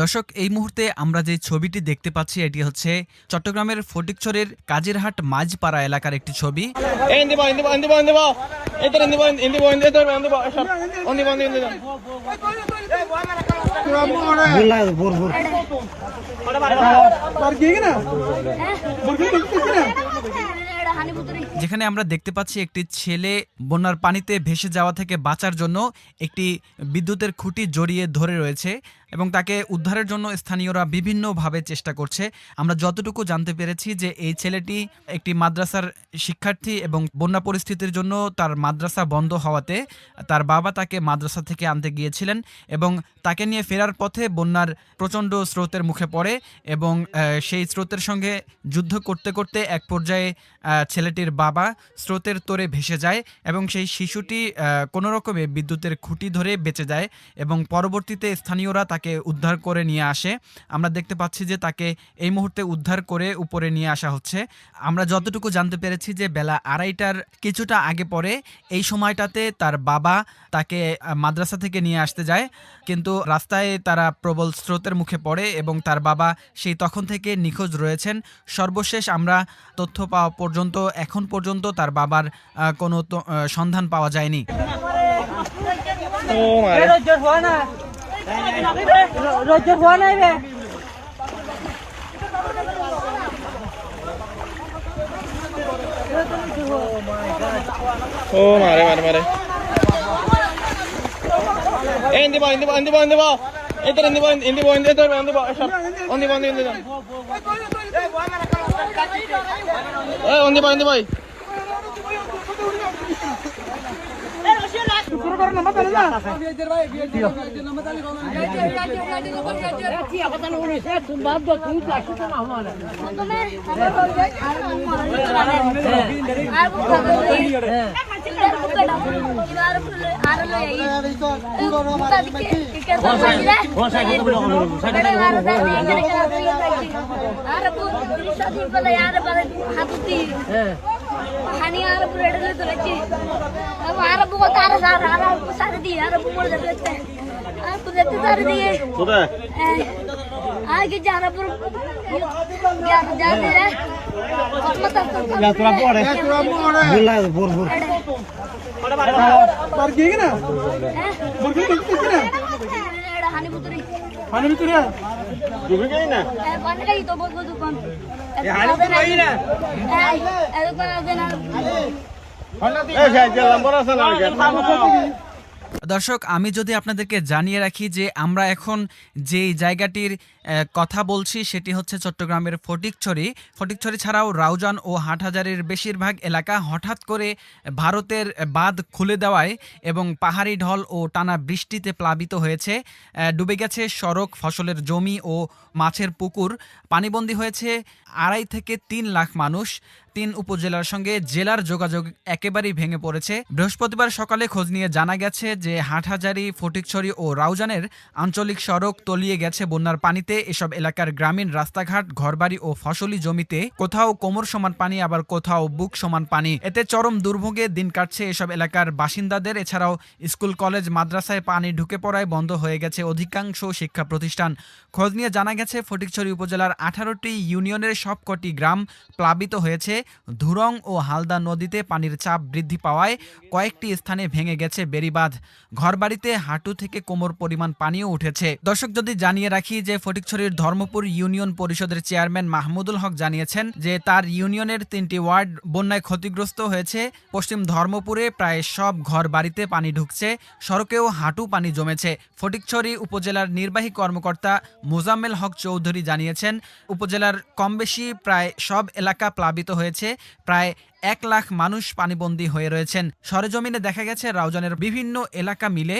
দর্শক এই মুহূর্তে আমরা যে ছবিটি দেখতে পাচ্ছি এটি হচ্ছে চট্টগ্রামের ফটিকছড়ের কাজিরহাট মাঝপাড়া এলাকার একটি ছবি. যেখানে আমরা দেখতে পাচ্ছি একটি ছেলে বন্যার পানিতে ভেসে যাওয়া থেকে বাঁচার জন্য একটি বিদ্যুতের খুঁটি জড়িয়ে ধরে রয়েছে। এবং তাকে উদ্ধারের জন্য স্থানীয়রা বিভিন্নভাবে চেষ্টা করছে। আমরা যতটুকু জানতে পেরেছি যে এই ছেলেটি একটি মাদ্রাসার শিক্ষার্থী এবং বন্যা পরিস্থিতির জন্য তার মাদ্রাসা বন্ধ হওয়াতে তার বাবা তাকে মাদ্রাসা থেকে আনতে গিয়েছিলেন এবং তাকে নিয়ে ফেরার পথে বন্যার প্রচণ্ড স্রোতের মুখে পড়ে এবং সেই স্রোতের সঙ্গে যুদ্ধ করতে করতে এক পর্যায়ে ছেলেটির বাবা স্রোতের তোরে ভেসে যায় এবং সেই শিশুটি কোনো রকমে বিদ্যুতের খুঁটি ধরে বেঁচে যায় এবং পরবর্তীতে স্থানীয়রা তাকে উদ্ধার করে নিয়ে আসে। আমরা দেখতে পাচ্ছি যে তাকে এই মুহূর্তে উদ্ধার করে উপরে নিয়ে আসা হচ্ছে। আমরা যতটুকু জানতে পেরেছি যে বেলা আড়াইটার কিছুটা আগে পরে এই সময়টাতে তার বাবা তাকে মাদ্রাসা থেকে নিয়ে আসতে যায়। কিন্তু রাস্তায় তারা প্রবল স্রোতের মুখে পড়ে এবং তার বাবা সেই তখন থেকে নিখোঁজ রয়েছেন। সর্বশেষ আমরা তথ্য পাওয়া পর্যন্ত এখন পর্যন্ত তার বাবার কোনো তো- সন্ধান পাওয়া যায়নি। रोजर हुआ नहीं वे ओ मारे मारे मारे ए बा इंदी बा इंदी बा इंदी बा इधर इंदी बा इंदी बा इंदी इधर इंदी बा इंदी बा इंदी बा ए इंदी बा इंदी बा Eh, hindi po, hindi po. Honey আর ব্রেড লে কোথায় আগে যারা পুরো তোরা পড়ে ভোর ভোর আর কি না বুরকি দেখছিস না হানি ভিতরে হানি ভিতরে ডুবে গেই না বন্ধ গই তো বলব দোকান হানি ভিতরে না এই দোকান আছে না দর্শক, আমি যদি আপনাদেরকে জানিয়ে রাখি যে আমরা এখন যে জায়গাটির কথা বলছি সেটি হচ্ছে চট্টগ্রামের ফটিকছড়ি। ফটিকছড়ি ছাড়াও রাউজান ও হাটহাজারের বেশিরভাগ এলাকা হঠাৎ করে ভারতের বাঁধ খুলে দেওয়ায় এবং পাহাড়ি ঢল ও টানা বৃষ্টিতে প্লাবিত হয়েছে। ডুবে গেছে সড়ক, ফসলের জমি ও মাছের পুকুর। পানিবন্দী হয়েছে আড়াই থেকে তিন লাখ মানুষ। তিন উপজেলার সঙ্গে জেলার যোগাযোগ একেবারেই ভেঙে পড়েছে। বৃহস্পতিবার সকালে খোঁজ নিয়ে জানা গেছে যে হাটহাজারি, ফটিকছড়ি ও রাউজানের আঞ্চলিক সড়ক তলিয়ে গেছে বন্যার পানিতে। এসব এলাকার গ্রামীণ রাস্তাঘাট, ঘরবাড়ি ও ফসলি জমিতে কোথাও কোমর সমান পানি, আবার কোথাও বুক সমান পানি। এতে চরম দুর্ভোগে দিন কাটছে এসব এলাকার বাসিন্দাদের। এছাড়াও স্কুল, কলেজ, মাদ্রাসায় পানি ঢুকে পড়ায় বন্ধ হয়ে গেছে অধিকাংশ শিক্ষা প্রতিষ্ঠান। খোঁজ নিয়ে জানা গেছে, ফটিকছড়ি উপজেলার আঠারোটি ইউনিয়নের সবকটি গ্রাম প্লাবিত হয়েছে। ধুরং ও হালদা নদীতে পানির চাপ বৃদ্ধি পাওয়ায় কয়েকটি স্থানে ভেঙে গেছে বেড়িবাঁধ। ঘরবাড়িতে হাঁটু থেকে কোমর পরিমাণ পানিও উঠেছে। দর্শক, যদি জানিয়ে রাখি যে ফটিকছড়ির ধর্মপুর ইউনিয়ন পরিষদের চেয়ারম্যান মাহমুদুল হক জানিয়েছেন যে তার ইউনিয়নের তিনটি ওয়ার্ড বন্যায় ক্ষতিগ্রস্ত হয়েছে। পশ্চিম ধর্মপুরে প্রায় সব ঘর বাড়িতে পানি ঢুকছে, সড়কেও হাঁটু পানি জমেছে। ফটিকছড়ি উপজেলার নির্বাহী কর্মকর্তা মোজাম্মেল হক চৌধুরী জানিয়েছেন, উপজেলার কমবেশি প্রায় সব এলাকা প্লাবিত হয়েছে। প্রায় এক লাখ মানুষ পানিবন্দী হয়ে রয়েছেন। সরেজমিনে দেখা গেছে রাউজানের বিভিন্ন এলাকা মিলে